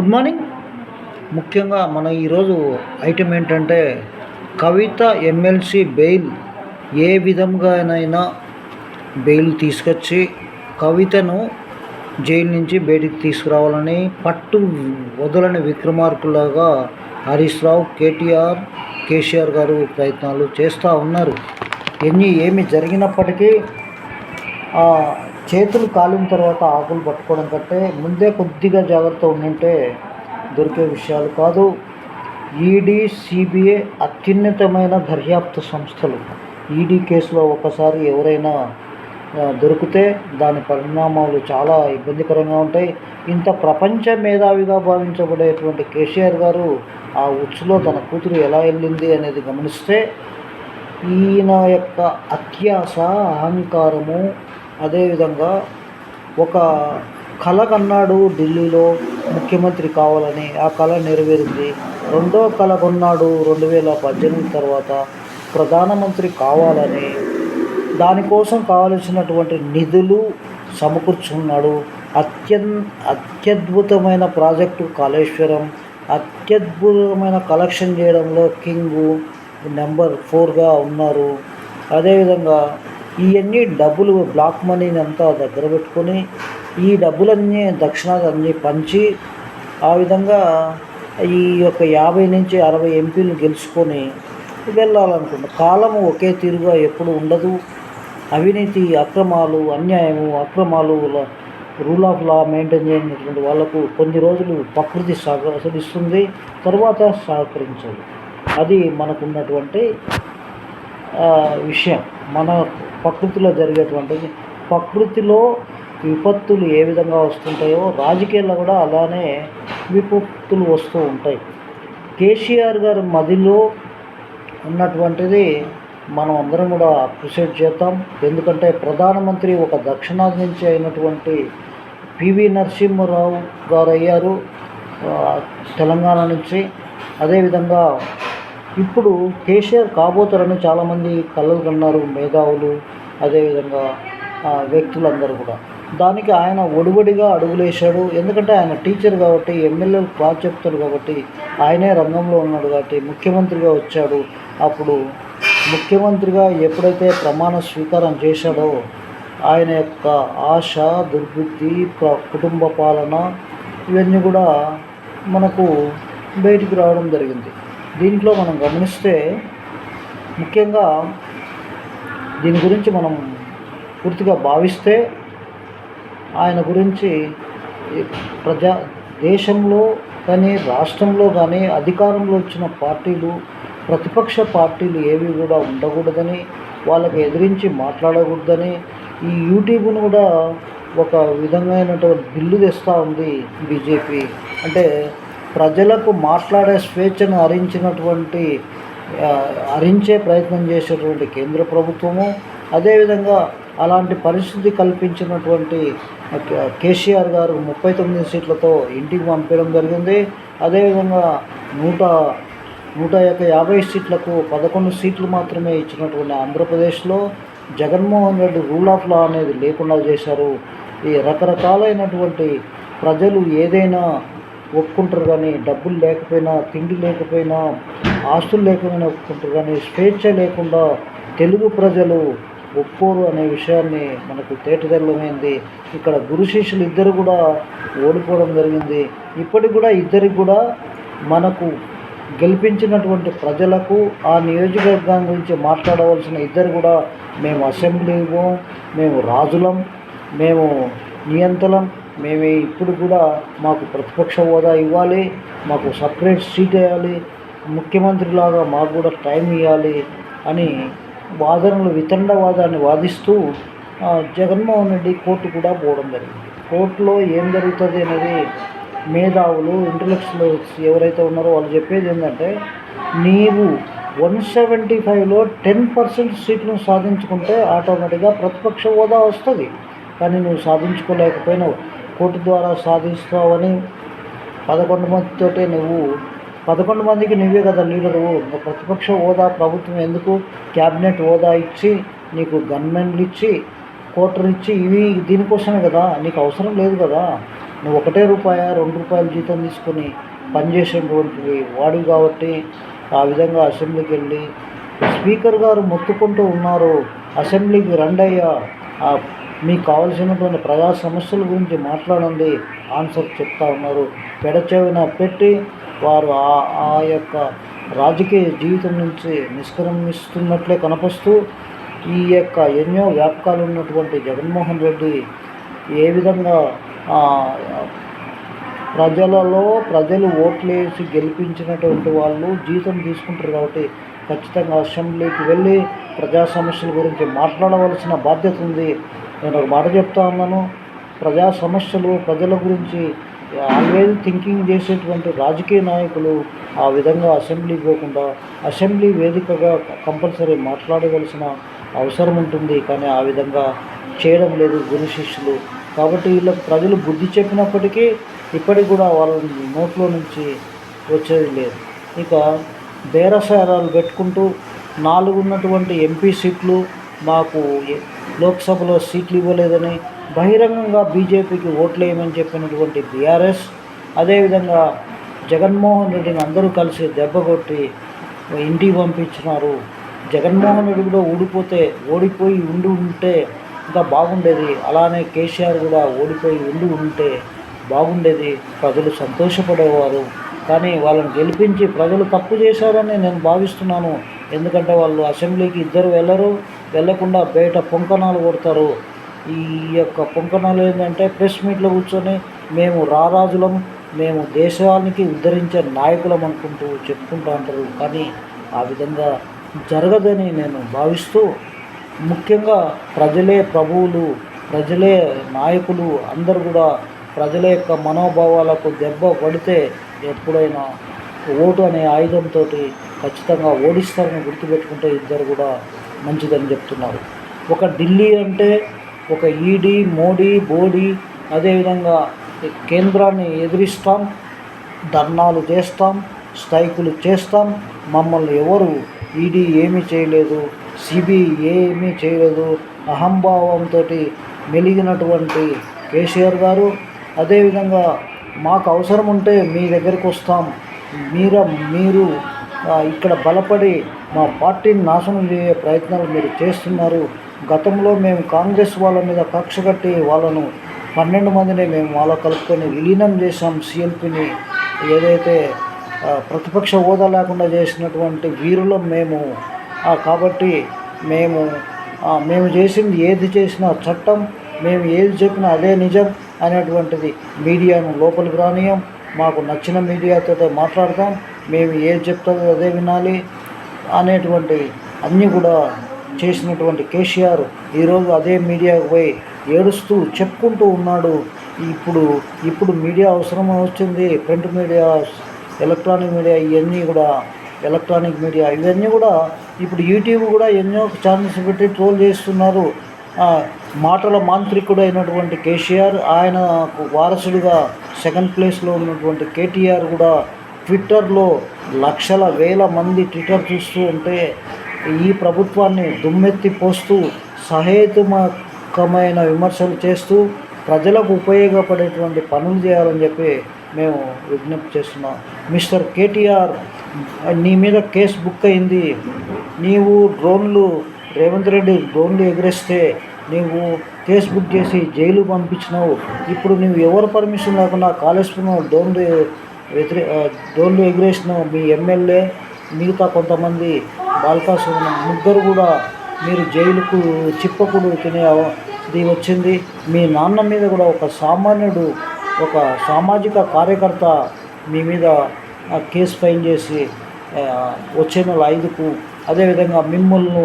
Good morning ముఖ్యంగా మన ఈరోజు ఐటెం ఏంటంటే కవిత ఎమ్మెల్సీ బెయిల్ ఏ విధంగానైనా బెయిల్ తీసుకొచ్చి కవితను జైలు నుంచి బయటికి తీసుకురావాలని పట్టు వదలని విక్రమార్కులాగా హరీష్ రావు కేటీఆర్ కేసీఆర్ గారు ప్రయత్నాలు చేస్తూ ఉన్నారు. ఎన్ని ఏమి జరిగినప్పటికీ చేతులు కాలిన తర్వాత ఆకులు పట్టుకోవడం కంటే ముందే కొద్దిగా జాగ్రత్త ఉండింటే దొరికే విషయాలు కాదు. ఈడీ సిబిఐ అత్యున్నతమైన దర్యాప్తు సంస్థలు. ఈడీ కేసులో ఒకసారి ఎవరైనా దొరికితే దాని పరిణామాలు చాలా ఇబ్బందికరంగా ఉంటాయి. ఇంత ప్రపంచ మేధావిగా భావించబడేటువంటి కేసీఆర్ గారు ఆ ఉచ్చులో తన కూతురు ఎలా వెళ్ళింది అనేది గమనిస్తే ఈయన యొక్క అత్యాస అహంకారము అదేవిధంగా ఒక కళ కన్నాడు ఢిల్లీలో ముఖ్యమంత్రి కావాలని ఆ కళ నెరవేరింది. రెండో కళ కొన్నాడు రెండు వేల పద్దెనిమిది తర్వాత ప్రధానమంత్రి కావాలని. దానికోసం కావలసినటువంటి నిధులు సమకూర్చుకున్నాడు. అత్యన్ అత్యద్భుతమైన ప్రాజెక్టు కాళేశ్వరం అత్యద్భుతమైన కలెక్షన్ చేయడంలో కింగు నెంబర్ ఫోర్గా ఉన్నారు. అదేవిధంగా ఇవన్నీ డబ్బులు బ్లాక్ మనీని అంతా దగ్గర పెట్టుకొని ఈ డబ్బులన్నీ దక్షిణాది అన్నీ పంచి ఆ విధంగా ఈ యొక్క యాభై నుంచి అరవై ఎంపీలు గెలుచుకొని వెళ్ళాలనుకుంటున్నారు కాలము ఒకే తీరుగా ఎప్పుడు ఉండదు. అవినీతి అక్రమాలు అన్యాయము అక్రమాలు రూల్ ఆఫ్ లా మెయింటైన్ చేయనటువంటి వాళ్ళకు కొన్ని రోజులు ప్రకృతి సహకరిస్తుంది. తర్వాత సహకరించదు. అది మనకున్నటువంటి విషయం. మన ప్రకృతిలో జరిగేటువంటిది. ప్రకృతిలో విపత్తులు ఏ విధంగా వస్తుంటాయో రాజకీయాల్లో కూడా అలానే విపత్తులు వస్తూ ఉంటాయి. కేసీఆర్ గారి మదిలో ఉన్నటువంటిది మనం అందరం కూడా అప్రిషియేట్ చేద్దాం. ఎందుకంటే ప్రధానమంత్రి ఒక దక్షిణాది నుంచి అయినటువంటి పివి నరసింహారావు గారు అయ్యారు తెలంగాణ నుంచి. అదేవిధంగా ఇప్పుడు కేసీఆర్ కాబోతారని చాలామంది కలలు కన్నారు మేధావులు అదేవిధంగా వ్యక్తులందరూ కూడా. దానికి ఆయన ఒడివడిగా అడుగులేశాడు. ఎందుకంటే ఆయన టీచర్ కాబట్టి ఎమ్మెల్యేలు క్లాస్ చెప్తారు కాబట్టి ఆయనే రంగంలో ఉన్నాడు కాబట్టి ముఖ్యమంత్రిగా వచ్చాడు. అప్పుడు ముఖ్యమంత్రిగా ఎప్పుడైతే ప్రమాణ స్వీకారం చేశాడో ఆయన యొక్క ఆశ దుర్బుద్ధి కుటుంబ పాలన ఇవన్నీ కూడా మనకు బయటికి రావడం జరిగింది. దీంట్లో మనం గమనిస్తే ముఖ్యంగా దీని గురించి మనం పూర్తిగా భావిస్తే ఆయన గురించి ప్రజా దేశంలో కానీ రాష్ట్రంలో కానీ అధికారంలో వచ్చిన పార్టీలు ప్రతిపక్ష పార్టీలు ఏవి కూడా ఉండకూడదని వాళ్ళకి ఎదిరించి మాట్లాడకూడదని ఈ యూట్యూబ్ను కూడా ఒక విధమైనటువంటి బిల్లు తెస్తూ ఉంది బీజేపీ. అంటే ప్రజలకు మాట్లాడే స్వేచ్ఛను హరించినటువంటి అరించే హరించే ప్రయత్నం చేసేటువంటి కేంద్ర ప్రభుత్వము అదేవిధంగా అలాంటి పరిస్థితి కల్పించినటువంటి కేసీఆర్ గారు ముప్పై తొమ్మిది సీట్లతో ఇంటికి పంపించడం జరిగింది. అదేవిధంగా నూట నూట యొక్క యాభై సీట్లకు పదకొండు సీట్లు మాత్రమే ఇచ్చినటువంటి ఆంధ్రప్రదేశ్లో Jaganmohan Reddy rule of law అనేది లేకుండా చేశారు. ఈ రకరకాలైనటువంటి ప్రజలు ఏదైనా ఒప్పుకుంటారు కానీ డబ్బులు లేకపోయినా తిండి లేకపోయినా ఆస్తులు లేకపోయినా ఒప్పుకుంటారు కానీ స్వేచ్ఛ లేకుండా తెలుగు ప్రజలు ఒప్పుకోరు అనే విషయాన్ని మనకు తేటతెల్లమైంది ఇక్కడ గురు శిష్యులు ఇద్దరు కూడా ఓడిపోవడం జరిగింది. ఇప్పటికి కూడా ఇద్దరికి కూడా మనకు గెలిపించినటువంటి ప్రజలకు ఆ నియోజకవర్గం గురించి మాట్లాడవలసిన ఇద్దరు కూడా మేము అసెంబ్లీ మేము రాజులం మేము నియంత్రణం మేము ఇప్పుడు కూడా మాకు ప్రతిపక్ష హోదా ఇవ్వాలి మాకు సపరేట్ సీట్ వేయాలి ముఖ్యమంత్రిలాగా మాకు కూడా టైం ఇవ్వాలి అని వాదనలు వితండవాదాన్ని వాదిస్తూ జగన్మోహన్ రెడ్డి కోర్టు కూడా పోవడం జరిగింది. కోర్టులో ఏం జరుగుతుంది అనేది మేధావులు ఇంటలెక్చువల్స్ ఎవరైతే ఉన్నారో వాళ్ళు చెప్పేది ఏంటంటే నీవు వన్ సెవెంటీ ఫైవ్లో టెన్ పర్సెంట్ సీట్లను సాధించుకుంటే ఆటోమేటిక్గా ప్రతిపక్ష హోదా వస్తుంది. కానీ నువ్వు సాధించుకోలేకపోయినావు. కోర్టు ద్వారా సాధిస్తావని పదకొండు మందితోటే నువ్వు. పదకొండు మందికి నువ్వే కదా లీడరు. ప్రతిపక్ష హోదా ప్రభుత్వం ఎందుకు? క్యాబినెట్ హోదా ఇచ్చి నీకు గన్మెన్లు ఇచ్చి కోటర్లు ఇచ్చి ఇవి దీనికోసమే కదా. నీకు అవసరం లేదు కదా. నువ్వు ఒకటే రూపాయ రెండు రూపాయల జీతం తీసుకొని పనిచేసేటువంటివి వాడు కాబట్టి ఆ విధంగా అసెంబ్లీకి వెళ్ళి స్పీకర్ గారు మొత్తుకుంటూ ఉన్నారు. అసెంబ్లీకి రండయ్యా. ఆ మీకు కావలసినటువంటి ప్రజా సమస్యల గురించి మాట్లాడండి. ఆన్సర్ చెప్తా ఉన్నారు. పెడచెవిన పెట్టి వారు ఆ ఆ యొక్క రాజకీయ జీవితం నుంచి నిష్క్రమిస్తున్నట్లే కనపస్తూ ఈ యొక్క ఎన్నో వ్యాపకాలు ఉన్నటువంటి జగన్మోహన్ రెడ్డి ఏ విధంగా ప్రజలలో ప్రజలు ఓట్లేసి గెలిపించినటువంటి వాళ్ళు జీతం తీసుకుంటారు కాబట్టి ఖచ్చితంగా అసెంబ్లీకి వెళ్ళి ప్రజా సమస్యల గురించి మాట్లాడవలసిన బాధ్యత ఉంది. నేను ఒక మాట చెప్తా ఉన్నాను. ప్రజా సమస్యలు ప్రజల గురించి ఆల్వేజ్ థింకింగ్ చేసేటువంటి రాజకీయ నాయకులు ఆ విధంగా అసెంబ్లీ పోకుండా అసెంబ్లీ వేదికగా కంపల్సరీ మాట్లాడవలసిన అవసరం ఉంటుంది. కానీ ఆ విధంగా చేయడం లేదు గురు శిష్యులు. కాబట్టి వీళ్ళకి ప్రజలు బుద్ధి చెప్పినప్పటికీ ఇప్పటికి కూడా వాళ్ళ నోట్లో నుంచి వచ్చేది లేదు. ఇక బేరసారాలు పెట్టుకుంటూ నాలుగు ఉన్నటువంటి ఎంపీ సీట్లు మాకు లోక్సభలో సీట్లు ఇవ్వలేదని బహిరంగంగా బీజేపీకి ఓట్లు వేయమని చెప్పినటువంటి బీఆర్ఎస్ అదేవిధంగా జగన్మోహన్ రెడ్డిని అందరూ కలిసి దెబ్బ కొట్టి ఇంటికి పంపించినారు. జగన్మోహన్ రెడ్డి కూడా ఓడిపోతే ఓడిపోయి ఉండి ఉంటే ఇంకా బాగుండేది. అలానే కేసీఆర్ కూడా ఓడిపోయి ఉండి ఉంటే బాగుండేది. ప్రజలు సంతోషపడేవారు. కానీ వాళ్ళని గెలిపించి ప్రజలు తప్పు చేశారని నేను భావిస్తున్నాను. ఎందుకంటే వాళ్ళు అసెంబ్లీకి ఇద్దరు వెళ్ళరు. వెళ్ళకుండా బయట పొంకణాలు కొడతారు. ఈ యొక్క పొంకణాలు ఏంటంటే ప్రెస్ మీట్లో కూర్చొని మేము రారాజులం మేము దేశానికి ఉద్ధరించే నాయకులం అనుకుంటూ చెప్పుకుంటూ అంటారు కానీ ఆ విధంగా జరగదని నేను భావిస్తూ ముఖ్యంగా ప్రజలే ప్రభువులు ప్రజలే నాయకులు అందరు కూడా ప్రజల యొక్క మనోభావాలకు దెబ్బ పడితే ఎప్పుడైనా ఓటు అనే ఆయుధంతో ఖచ్చితంగా ఓడిస్తారని గుర్తుపెట్టుకుంటే ఇద్దరు కూడా మంచిదని చెప్తున్నారు. ఒక ఢిల్లీ అంటే ఒక ఈడీ మోడీ బోడీ అదేవిధంగా కేంద్రాన్ని ఎదిరిస్తాం ధర్నాలు చేస్తాం స్ట్రైకులు చేస్తాం. మమ్మల్ని ఎవరు ఈడీ ఏమీ చేయలేదు సిబిఐ ఏమీ చేయలేదు అహంభావంతో మెలిగినటువంటి కేసీఆర్ గారు. అదేవిధంగా మాకు అవసరం ఉంటే మీ దగ్గరికి వస్తాం. మీర మీరు ఇక్కడ బలపడి మా పార్టీని నాశనం చేయే ప్రయత్నాలు మీరు చేస్తున్నారు. గతంలో మేము కాంగ్రెస్ వాళ్ళ మీద కక్ష కట్టి వాళ్ళను పన్నెండు మందిని మేము వాళ్ళ కలుపుకొని విలీనం చేసాం సిఎల్పిని ఏదైతే ప్రతిపక్ష హోదా లేకుండా చేసినటువంటి వీరులం మేము. కాబట్టి మేము మేము చేసింది ఏది చేసినా చట్టం మేము ఏది చెప్పినా అదే నిజం అనేటువంటిది మీడియాను లోపలికి రానియం మాకు నచ్చిన మీడియాతో మాట్లాడతాం మేము ఏది చెప్తామో అదే వినాలి అనేటువంటి అన్నీ కూడా చేసినటువంటి కేసీఆర్ ఈరోజు అదే మీడియాకు పోయి ఏడుస్తూ చెప్పుకుంటూ ఉన్నాడు. ఇప్పుడు ఇప్పుడు మీడియా అవసరం వచ్చింది? ప్రింట్ మీడియా ఎలక్ట్రానిక్ మీడియా ఇవన్నీ కూడా ఎలక్ట్రానిక్ మీడియా ఇవన్నీ కూడా ఇప్పుడు యూట్యూబ్ కూడా ఎన్నో ఛానల్స్ పెట్టి ట్రోల్ చేస్తున్నారు. మాటల మాంత్రికుడు అయినటువంటి కేసీఆర్ ఆయన వారసుడిగా సెకండ్ ప్లేస్లో ఉన్నటువంటి కేటీఆర్ కూడా ట్విట్టర్లో లక్షల వేల మంది ట్విట్టర్ చూస్తూ ఉంటే ఈ ప్రభుత్వాన్ని దుమ్మెత్తి పోస్తూ సహేతుమకమైన విమర్శలు చేస్తూ ప్రజలకు ఉపయోగపడేటువంటి పనులు చేయాలని చెప్పి మేము విజ్ఞప్తి చేస్తున్నాం. మిస్టర్ కేటీఆర్ నీ మీద కేసు బుక్ అయింది. నీవు డ్రోన్లు రేవంత్ రెడ్డి డ్రోన్లు ఎగిరేస్తే నీవు కేసు బుక్ చేసి జైలు పంపించినావు. ఇప్పుడు నువ్వు ఎవరు పర్మిషన్ లేకుండా కాళేశ్వరం డ్రోన్లు వ్యతిరే ఆ, డ్రోన్లు మీ ఎమ్మెల్యే మిగతా కొంతమంది బాల్కాసు ముగ్గురు కూడా మీరు జైలుకు చిప్పకుడు తినే ఇది వచ్చింది. మీ నాన్న మీద కూడా ఒక సామాన్యుడు ఒక సామాజిక కార్యకర్త మీ మీద కేసు ఫైల్ చేసి వచ్చే నెల ఐదుకు అదేవిధంగా మిమ్మల్ని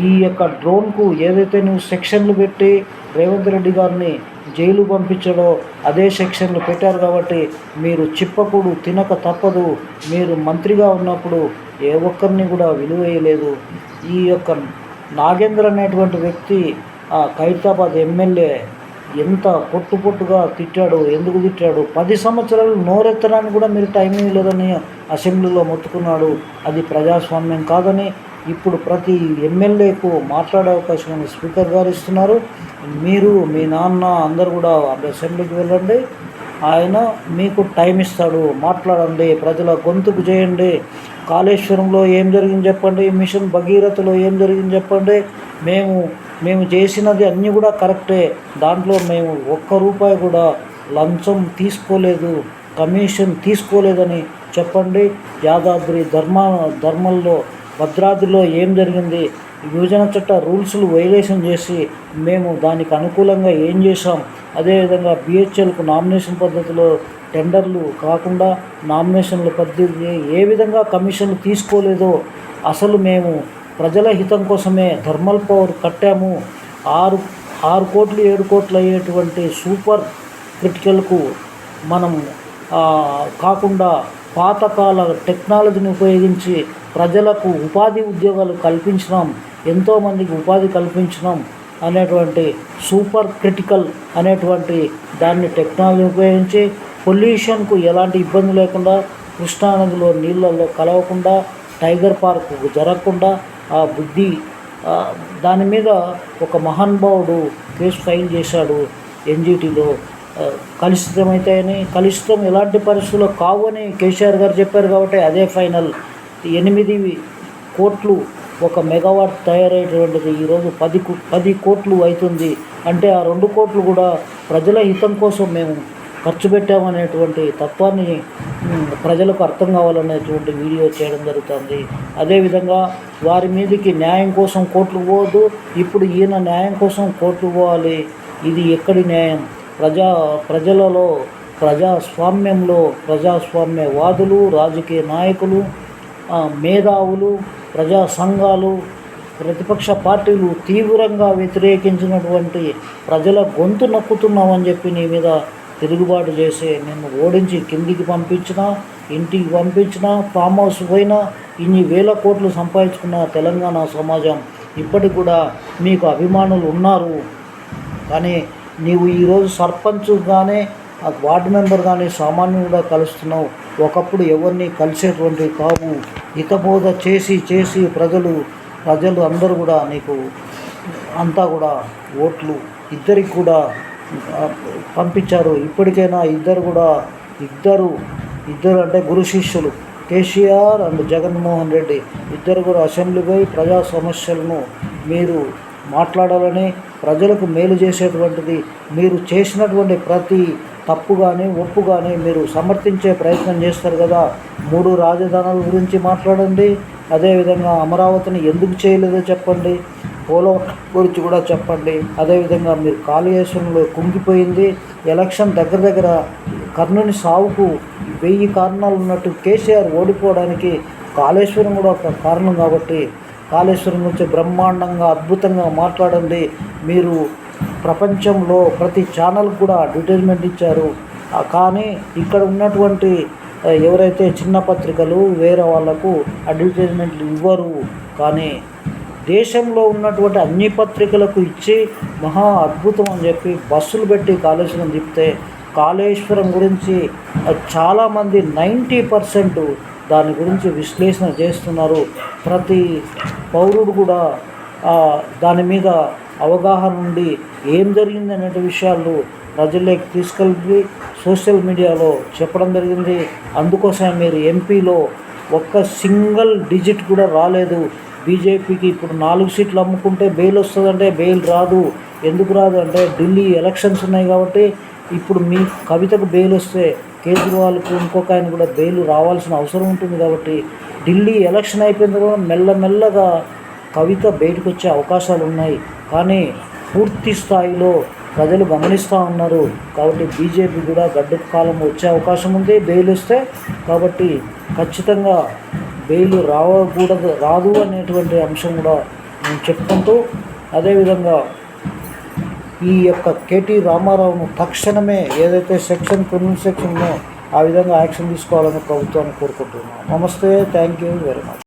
ఈ యొక్క డ్రోన్కు ఏదైతే నువ్వు సెక్షన్లు పెట్టి రేవంత్ రెడ్డి గారిని జైలు పంపించడో అదే సెక్షన్లు పెట్టారు కాబట్టి మీరు చిప్పకుడు తినక తప్పదు. మీరు మంత్రిగా ఉన్నప్పుడు ఏ ఒక్కరిని కూడా విలువేయలేదు. ఈ యొక్క నాగేంద్ర అనేటువంటి వ్యక్తి ఆ ఖైరతాబాద్ ఎమ్మెల్యే ఎంత పొట్టు పొట్టుగా తిట్టాడు ఎందుకు తిట్టాడు? పది సంవత్సరాలు నోరెత్తడానికి కూడా మీరు టైం లేదని అసెంబ్లీలో మొత్తుకున్నాడు. అది ప్రజాస్వామ్యం కాదని ఇప్పుడు ప్రతి ఎమ్మెల్యేకు మాట్లాడే అవకాశం స్పీకర్ గారు ఇస్తున్నారు. మీరు మీ నాన్న అందరు కూడా అసెంబ్లీకి వెళ్ళండి. ఆయన మీకు టైం ఇస్తాడు. మాట్లాడండి. ప్రజల గొంతుకు చేయండి. కాళేశ్వరంలో ఏం జరిగింది చెప్పండి. మిషన్ భగీరథలో ఏం జరిగింది చెప్పండి. మేము మేము చేసినది అన్నీ కూడా కరెక్టే. దాంట్లో మేము ఒక్క రూపాయి కూడా లంచం తీసుకోలేదు. కమిషన్ తీసుకోలేదని చెప్పండి. యాదాద్రి ధర్మ ధర్మంలో భద్రాద్రిలో ఏం జరిగింది? విభజన చట్ట రూల్స్లు వైలేషన్ చేసి మేము దానికి అనుకూలంగా ఏం చేశాం? అదేవిధంగా బిహెచ్ఎల్కు నామినేషన్ పద్ధతిలో టెండర్లు కాకుండా నామినేషన్ల పద్ధతి ఏ విధంగా కమిషన్లు తీసుకోలేదో అసలు మేము ప్రజల హితం కోసమే థర్మల్ పవర్ కట్టాము. ఆరు ఆరు కోట్లు ఏడు కోట్లు అయ్యేటువంటి సూపర్ క్రిటికల్కు మనం కాకుండా పాతకాల టెక్నాలజీని ఉపయోగించి ప్రజలకు ఉపాధి ఉద్యోగాలు కల్పించడం ఎంతోమందికి ఉపాధి కల్పించడం అనేటువంటి సూపర్ క్రిటికల్ అనేటువంటి దాన్ని టెక్నాలజీ ఉపయోగించి పొల్యూషన్కు ఎలాంటి ఇబ్బంది లేకుండా కృష్ణానదిలో నీళ్ళల్లో కలవకుండా టైగర్ పార్క్ జరగకుండా ఆ బుద్ధి దాని మీద ఒక మహానుభావుడు కేసు ఫైల్ చేశాడు ఎన్జిటిలో. కలుషితం అవుతాయని కలుషితం ఎలాంటి పరిస్థితుల్లో కావు అని కేసీఆర్ గారు చెప్పారు కాబట్టి అదే ఫైనల్. ఎనిమిది కోట్లు ఒక మెగావాట్ తయారయ్యేటువంటిది. ఈరోజు పది పది కోట్లు అవుతుంది. అంటే ఆ రెండు కోట్లు కూడా ప్రజల హితం కోసం మేము ఖర్చు పెట్టామనేటువంటి తత్వాన్ని ప్రజలకు అర్థం కావాలనేటువంటి వీడియో చేయడం జరుగుతుంది. అదేవిధంగా వారి మీదకి న్యాయం కోసం కోట్లు పోవద్దు. ఇప్పుడు ఈయన న్యాయం కోసం కోట్లు పోవాలి. ఇది ఎక్కడి న్యాయం? ప్రజా ప్రజలలో ప్రజాస్వామ్యంలో ప్రజాస్వామ్యవాదులు రాజకీయ నాయకులు మేధావులు ప్రజా సంఘాలు ప్రతిపక్ష పార్టీలు తీవ్రంగా వ్యతిరేకించినటువంటి ప్రజల గొంతు నొక్కుతున్నామని చెప్పి నీ మీద తిరుగుబాటు చేసే నిన్ను ఓడించి కిందికి పంపించినా ఇంటికి పంపించినా ఫామ్ హౌస్ పోయినా ఇన్ని వేల కోట్లు సంపాదించుకున్న తెలంగాణ సమాజం ఇప్పటికి కూడా మీకు అభిమానులు ఉన్నారు. కానీ నీవు ఈరోజు సర్పంచ్గానే వార్డు మెంబర్ కానీ సామాన్యుడిగా కలుస్తున్నావు. ఒకప్పుడు ఎవరిని కలిసేటువంటి కావు. హితబోధ చేసి చేసి ప్రజలు ప్రజలు అందరూ కూడా నీకు అంతా కూడా ఓట్లు ఇద్దరికి కూడా పంపించారు. ఇప్పటికైనా ఇద్దరు కూడా ఇద్దరు ఇద్దరు అంటే గురు శిష్యులు కేసీఆర్ అండ్ జగన్మోహన్ రెడ్డి. ఇద్దరు కూడా అసెంబ్లీ పోయి ప్రజా సమస్యలను మీరు మాట్లాడాలని ప్రజలకు మేలు చేసేటువంటిది మీరు చేసినటువంటి ప్రతి తప్పు కానీ ఒప్పు కానీ మీరు సమర్థించే ప్రయత్నం చేస్తారు కదా. మూడు రాజధానుల గురించి మాట్లాడండి. అదేవిధంగా అమరావతిని ఎందుకు చేయలేదో చెప్పండి. పోలవరం గురించి కూడా చెప్పండి. అదేవిధంగా మీరు కాళేశ్వరంలో కుంగిపోయింది. ఎలక్షన్ దగ్గర దగ్గర కర్ణుని సావుకు వెయ్యి కారణాలు ఉన్నట్టు కేసీఆర్ ఓడిపోవడానికి కాళేశ్వరం కూడా ఒక కారణం కాబట్టి కాళేశ్వరం గురించి బ్రహ్మాండంగా అద్భుతంగా మాట్లాడండి. మీరు ప్రపంచంలో ప్రతి ఛానల్ కూడా అడ్వర్టైజ్మెంట్ ఇచ్చారు. కానీ ఇక్కడ ఉన్నటువంటి ఎవరైతే చిన్న పత్రికలు వేరే వాళ్ళకు అడ్వర్టైజ్మెంట్లు ఇవ్వరు. కానీ దేశంలో ఉన్నటువంటి అన్ని పత్రికలకు ఇచ్చి మహా అద్భుతం అని చెప్పి బస్సులు పెట్టి కాళేశ్వరం చెప్తే కాళేశ్వరం గురించి చాలామంది నైంటీ పర్సెంట్ దాని గురించి విశ్లేషణ చేస్తున్నారు. ప్రతి పౌరుడు కూడా దాని మీద అవగాహన ఉండి ఏం జరిగింది అనే విషయాలు ప్రజల్లోకి తీసుకెళ్ళి సోషల్ మీడియాలో చెప్పడం జరిగింది. అందుకోసం మీరు ఎంపీలో ఒక్క సింగిల్ డిజిట్ కూడా రాలేదు. బీజేపీకి ఇప్పుడు నాలుగు సీట్లు అమ్ముకుంటే బెయిల్ వస్తుందంటే బెయిల్ రాదు. ఎందుకు రాదు అంటే ఢిల్లీ ఎలక్షన్స్ ఉన్నాయి కాబట్టి ఇప్పుడు మీ కవితకు బెయిల్ వస్తే కేజ్రీవాల్కు ఇంకొక ఆయన కూడా బెయిల్ రావాల్సిన అవసరం ఉంటుంది కాబట్టి ఢిల్లీ ఎలక్షన్ అయిపోయిన తర్వాత మెల్లమెల్లగా కవిత బయటకు వచ్చే అవకాశాలు ఉన్నాయి. కానీ పూర్తి స్థాయిలో ప్రజలు గమనిస్తూ ఉన్నారు. కాబట్టి బీజేపీ కూడా గడ్డ కాలం వచ్చే అవకాశం ఉంది. బెయిల్ వస్తే కాబట్టి ఖచ్చితంగా బెయిల్ రావకూడదు రాదు అనేటువంటి అంశం కూడా నేను చెప్పుకుంటూ అదేవిధంగా ఈ యొక్క కేటీ రామారావును తక్షణమే ఏదైతే సెక్షన్ క్రిమినల్ సెక్షన్ ఉందో ఆ విధంగా యాక్షన్ తీసుకోవాలని ప్రభుత్వాన్ని కోరుకుంటున్నాను నమస్తే థ్యాంక్ యూ వెరీ మచ్.